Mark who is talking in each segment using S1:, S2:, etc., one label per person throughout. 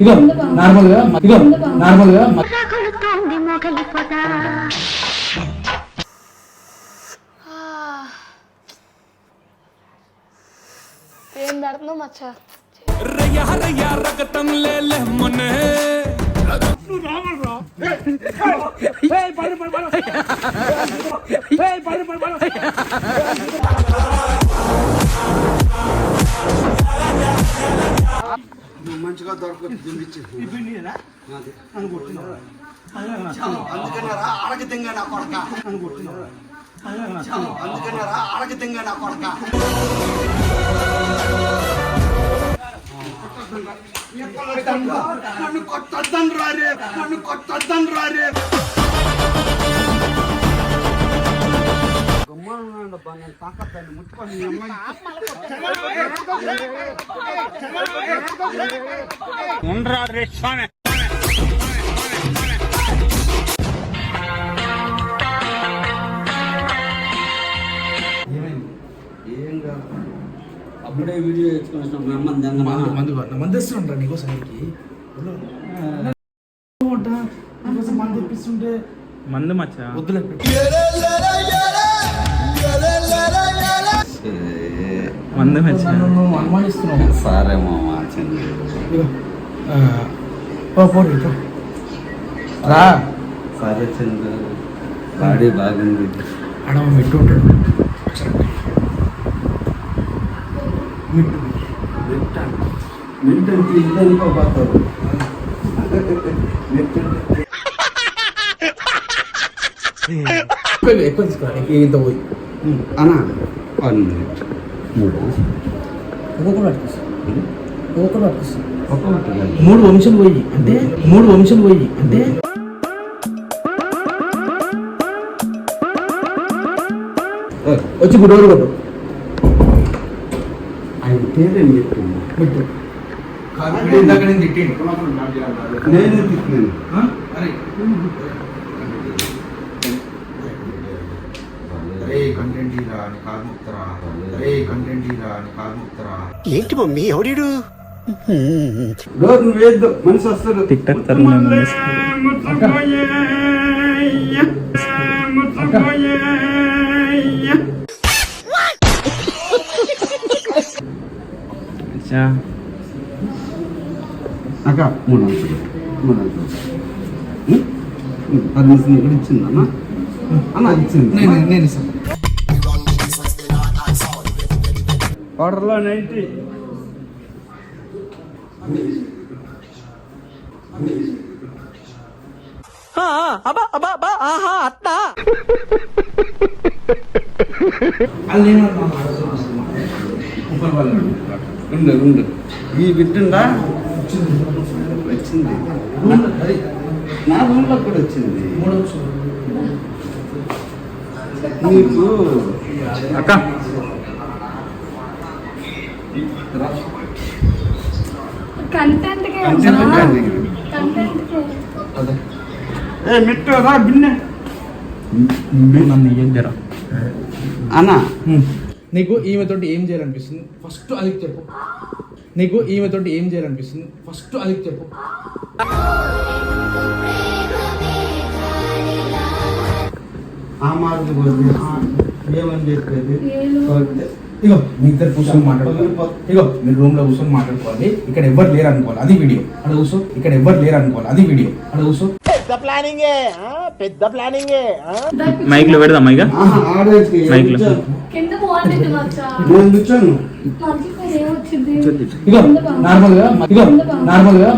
S1: ఇగో నార్మల్గా ఇగో నార్మల్గా
S2: ఏం పెడుతున్నావు మచ్చా?
S3: నువ్వు అందుకన్నారా ఆడకి తింగ నా కొడక అందుకన్నారా ఆడకి తింగ నా కొడక నన్ను కొట్టద్దని రారే నన్ను కొట్టద్దని రారే తాకత్తాను ముట్టుకొని నీ అమ్మాయి ఏం అప్పుడే వీడియో ఎత్తుకొని
S1: మందు
S3: దెంగమా
S1: మందు కాదు. మందు ఇస్తుంటా నీకోసం మందు ఇప్పిస్తుంటే
S4: మందు మచ్చ?
S1: వద్దులే.
S4: మందు మచ్చ?
S1: నువ్వు అనుమానిస్తున్నావు.
S3: సరే మామ చంద్ర
S1: రా.
S3: సరే చంద్ర బాడీ బాగుంది.
S1: అడవ మెట్టు ఉంటాడు మిట్టు
S3: మింటంటే ఇల్లు అనుకోబోతారు
S1: ఎక్కువ ఎక్కువ తీసుకోవాలి ఇంత పోయి
S3: అన్నా వన్ మినిట్ మూడు
S1: ఒక్కొక్కరు పట్టుకొస్తా ఒక్కొక్కరు పట్టుకొస్తా
S3: ఒక్కొక్కటి
S1: మూడు వంశం పోయి అంటే మూడు వంశం పోయి అంటే వచ్చి గుడోరు కొట్టు
S3: ఆయన పేరేం చెప్తున్నా
S1: మిట్టు ఇందాక నేను తిట్టిండు
S3: నేను తిట్టినాను
S1: అరే
S5: అరే కంటెంట్ ఇరా అని కాల్ముక్తరా అరే. కంటెంట్ ఇరా అని కాల్ముక్తరా
S6: ఏంటి మమ్మీ ఎవడీడు?
S3: మనిషి వస్తాడు
S4: టిక్ టాక్ తరుణ్ అచ్చా
S3: అక్క మూడు అంశాలు మూడు అంశాలు పర్మిషన్ ఇక్కడ ఇచ్చింది అన్న అన్న అది ఇచ్చింది
S1: నేను నేను ఇస్తాను
S3: ఆర్డర్లో నైంటీ
S1: అది నేను ముప్పై
S3: ఉండు ఉండు ఈ బిడ్డండా వచ్చింది. నా రూమ్లో కూడా వచ్చింది. నీకు
S4: అక్క.
S3: ఏ మిట్టు రా బిన్నె.
S4: నన్ను ఏం జర
S3: అన్న.
S1: నీకు ఈమెతోటి ఏం చేయాలనిపిస్తుంది? ఫస్ట్ అది చెప్పు. నీకు ఈమెతోటి ఏం చేయాలనిపిస్తుంది? ఫస్ట్ అది చెప్పు.
S3: ఆ. కొద్ది ఏమని చెప్పేది.
S1: ఇగో మీ ఇద్దరు కూర్చొని మాట్లాడుకోవాలి. ఇగో మీరు రూమ్లో కూర్చొని మాట్లాడుకోవాలి. ఇక్కడ ఎవరు లేరు అనుకోవాలి అది వీడియో అక్కడ కూర్చో. ఇక్కడ ఎవరు లేరు అనుకోవాలి అది వీడియో అక్కడ కూర్చో.
S4: మైక్లో పెడదాం
S3: ఆడేసి మైక్లో.
S2: కింద
S1: ఇగో నార్మల్గా ఇగో నార్మల్గా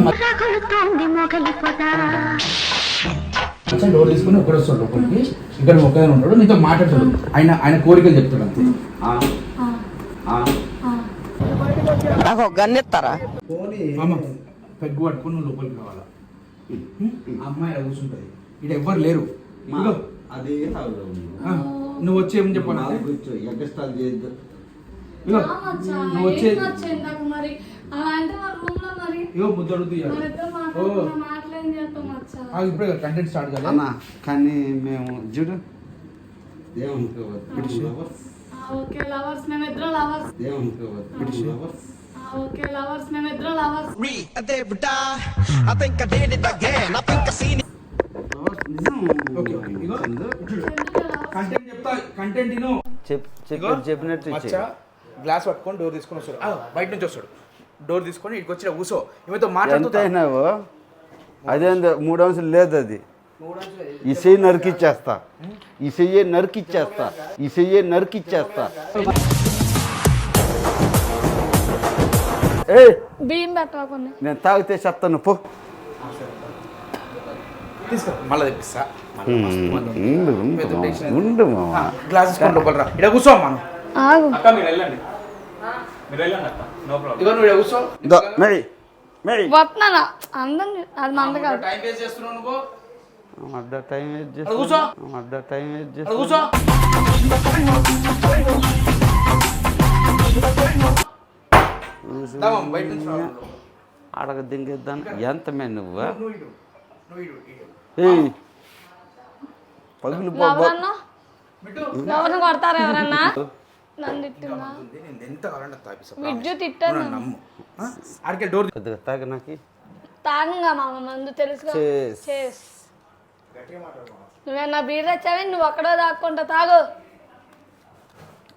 S1: డోర్ తీసుకుని ఒకడు వస్తాడు లోపలికి. ఇక్కడ ఒకడే ఉంటాడు నీతో మాట్లాడతాడు. ఆయన ఆయన కోరికలు చెప్తాడు అంతే.
S3: ఆ,
S2: ఆ,
S3: ఆ.
S2: ఆ.
S6: నాకు గన్నెత్తారా
S1: మామ పెగ్గు పట్టుకుని నువ్వు లోపలికి రావాలా? అమ్మాయి కూర్చుంటది. ఇక్కడ ఎవ్వరు లేరు.
S3: అదే
S1: నువ్వు వచ్చి
S3: నాకు? కూర్చో ఎగస్టాల్ చేయొద్దు.
S1: నువ్వు వచ్చే
S2: ఏం మరి? అలా అంటే మా రూమ్లో మరి. మచ్చా
S1: ఆ, ఇప్పుడే కంటెంట్ స్టార్ట్
S3: అన్న
S1: కాలే
S3: కానీ మేము చూడు.
S2: Okay lovers. మేమిద్దరం లవర్స్. Okay lovers. మేమిద్దరం లవర్స్.
S1: ఓకే ఓకే ఇగో కంటెంట్ చెప్తా కంటెంట్ ఇను
S3: చెప్పినట్టు
S1: మచ్చ గ్లాస్ పట్టుకొని డోర్ తీసుకొని వస్తాడు. బయట నుంచి వస్తాడు. డోర్ తీసుకొని ఇక్కడికి వచ్చి కూసో ఈమెతో మాట్లాడుతూ
S3: ఎంతైనావో అదేందో మూడు అంశాలు లేదు అది. చెయ్యి నరికిచ్చేస్తా. ఈ చెయ్యి నరికిచ్చేస్తా. ఈ చెయ్యి నరికిచ్చేస్తా. ఏ
S2: బియ్యం పెట్టకుండా
S3: నేను తాగితే చెప్తాను పో.
S1: తీసుకో మళ్ళీ తెప్పిస్తా.
S3: ఉండు, ఉండు, ఉండు మామ.
S1: గ్లాస్ తీసుకొని లోపల రా ఇక్కడ కూర్చో మనం
S2: ఆగు.
S4: అక్క మీరు వెళ్ళండి. మీరు వెళ్ళండి అక్క. నో ప్రాబ్లం
S1: ఇగో నువ్వు కూర్చో.
S3: దో, మేయ్, మేయ్.
S2: వస్తున్నానా అందం అది మంద కాదు.
S1: టైం వేస్ట్ చేస్తున్నావు నువ్వు.
S3: అడ్డ టైం వేస్ట్
S1: కూర్చో.
S3: చేస్తా అడ్డ టైం వేస్ట్ చేస్తా
S1: కూర్చో. బయట నుంచి.
S3: అడగ దింగేద్దాను ఎంత మే నువ్వు? పగులు
S2: ఎవరన్నా? ఎవరిని కొడతారు ఎవరన్నా? నన్ను తిట్టిందా?
S1: నేను ఎంత కావాలంటే తాపిస్తా
S2: విద్యుత్ తిట్టాను.
S1: నమ్ము. ఆ? ఆడికే డోర్
S3: కొద్దిగా తాగి నాకు.
S2: తాగంగా మామ మందు తెలుసుగా?
S3: చేస్.
S2: చేస్. నువ్వేనా బీర్ తెచ్చావి? నువ్వు ఒక్కడో తాక్కుంటా తాగు.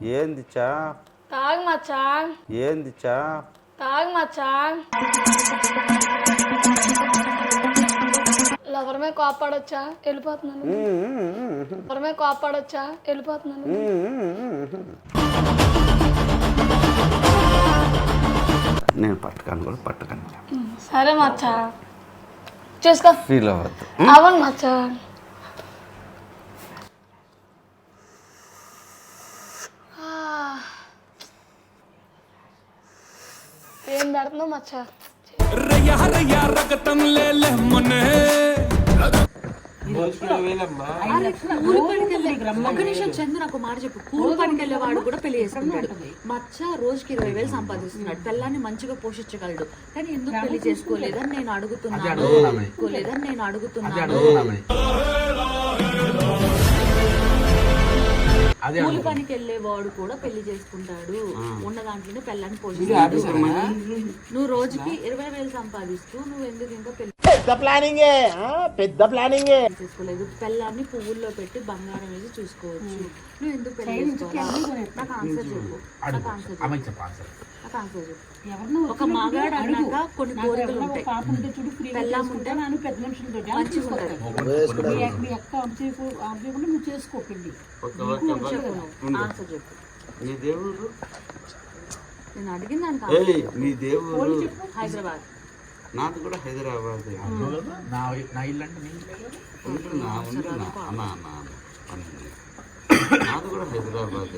S3: ఏంది చా?
S2: తాగు మచ్చా
S3: ఏంది చా?
S2: తాగు మచ్చా ఎవరి మీద కోపాడొచ్చా వెళ్ళిపోతున్నాను. ఎవరి మీద కోపాడొచ్చా వెళ్ళిపోతున్నాను.
S3: నేను పట్టకాను కూడా పట్టకాను.
S2: సరే మచ్చా చూసుకో.
S3: ఫీల్ అవ్వద్దు.
S2: అవును మచ్చా ఏం పెడుతున్నావు మచ్చా
S7: ఒక నిమిషం చందు నాకు మాట చెప్పు. కూలి పనికి వెళ్ళేవాడు కూడా పెళ్ళి చేసుకుంటాడు. మచ్చ రోజుకి ఇరవై వేలు సంపాదిస్తున్నాడు. పిల్లాన్ని మంచిగా పోషించగలడు. కానీ ఎందుకు పెళ్ళి చేసుకోలేదని నేను అడుగుతున్నాను. నేను అడుగుతున్నాను. కూలి పనికి వెళ్ళేవాడు కూడా పెళ్ళి చేసుకుంటాడు. ఉన్న దాంట్లోనే పిల్లాన్ని పోషిస్తాడు. నువ్వు రోజుకి ఇరవై వేలు సంపాదిస్తూ నువ్వు ఎందుకు ఇంకా పెళ్ళి
S8: పెద్ద ప్లానింగ్ పెద్ద ప్లానింగ్.
S7: చేసుకోలేదు. పిల్లాన్ని పువ్వుల్లో పెట్టి బంగారం వేసి చూసుకోవచ్చు. నువ్వు ఎందుకు పెళ్ళి నాకు ఆన్సర్ చెప్పు. నాకు ఆన్సర్. ఒక మగాడు అన్నాక కొన్ని కోరికలు ఉంటాయి. పెళ్ళాం ఉంటే మంచిగా ఉంటుంది. ఆన్సర్ చెప్పు.
S3: నీ దేవుడు?
S7: నేను అడిగిన దానికి
S3: ఏయ్
S7: answer
S3: నీ దేవుడు?
S7: చెప్పు. హైదరాబాద్.
S3: నాది కూడా హైదరాబాద్.
S1: నా నా ఇల్లు అంటే నీ ఇల్లు.
S3: ఉంటున్నా ఉంటున్నా. అన్నా అన్నా అన్నా. నాది కూడా హైదరాబాద్.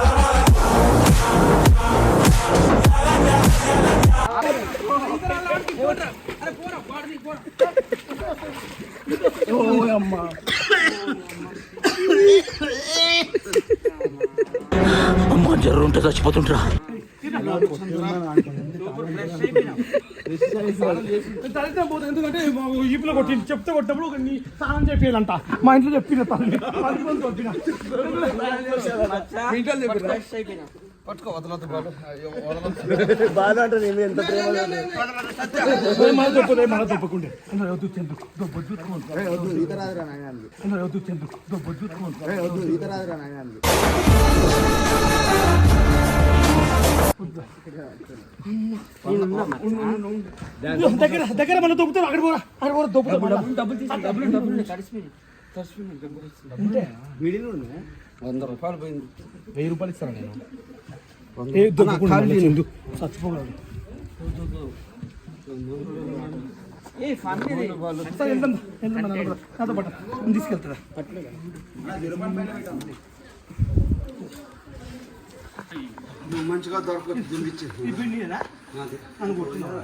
S3: ఎగస్ట్రాలు మాట్లాడద్దు
S9: దళితం పోతే ఎందుకంటే ఈపులో కొట్టి చెప్తే కొట్టినప్పుడు ఒక నీ స్నానం చెప్పాలంట మా ఇంట్లో చెప్పిన. తల్లి
S1: ఇంట్లో చెప్పిర్రా? పట్టుకో వదలొద్దు.
S8: బాధ అంటే నేను ఎంత ప్రేమ
S9: మన అన్న వద్దు చెందు దొబ్బొద్దు
S8: ఈత రాదురా నాయనాన్ని
S9: అన్న వద్దు చెందు దొబ్బొద్దు
S8: వద్దు ఈత రాదురా నాయనాన్ని
S9: దగ్గర దగ్గర మన దొబ్బుతారు. అక్కడ పోరా అక్కడ పోరా దొబ్బుతారు వెయ్యి రూపాయలు దొబ్బకుండా పాటు. నేను? తీసుకెళ్తాడా
S3: నువ్వు మంచిగా దొరకదు దింగిచ్చి
S9: అనుకుంటున్నావు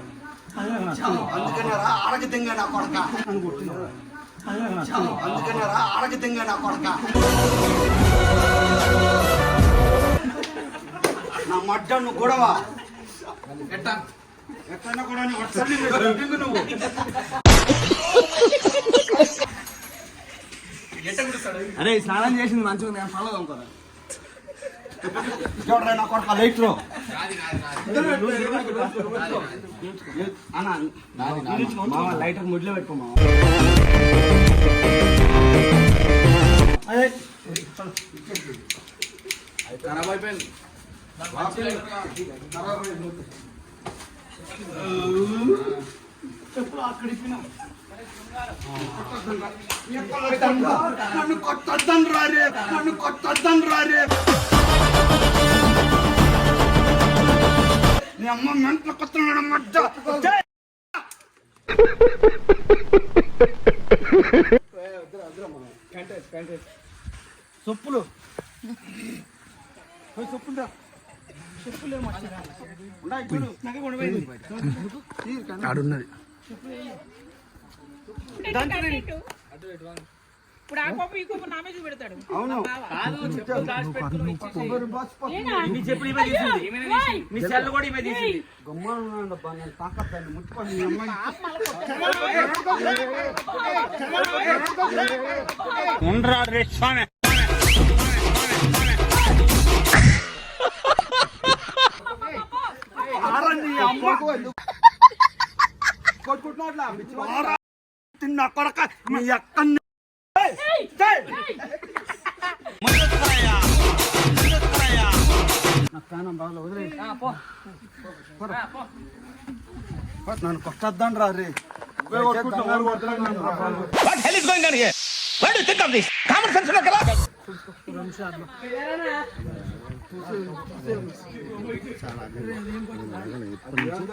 S3: అందుకని ఆడకి దింగా నా కొడక. అందుకన్నారా ఆడకి తింగ నా కొడక. నా మడ్డను గొడవ. ఎక్కడన్నా కూడా నీ ఒకసారి నీ దింగు నువ్వు. అరే స్నానం చేసింది మంచిగా నేను ఫాలో అవుతాను. లైటర్ ముడ్లో పెట్టుకోమా ఖరాబ్ అయిపోయింది. నన్ను కొట్టద్దని రారే నన్ను కొట్టద్దని రారే నీ అమ్మ మెంట్లో కొత్తున్నాడు మధ్య సొప్పులు సొప్పులు
S1: ఆడున్నది.
S6: ఇప్పుడు ఆ కోపం ఈ నా
S3: నేను అమ్మాయి తిన్న కొడక మీ అక్క నన్ను కొట్టద్దని రా రే చాలా ఎప్పటి నుంచి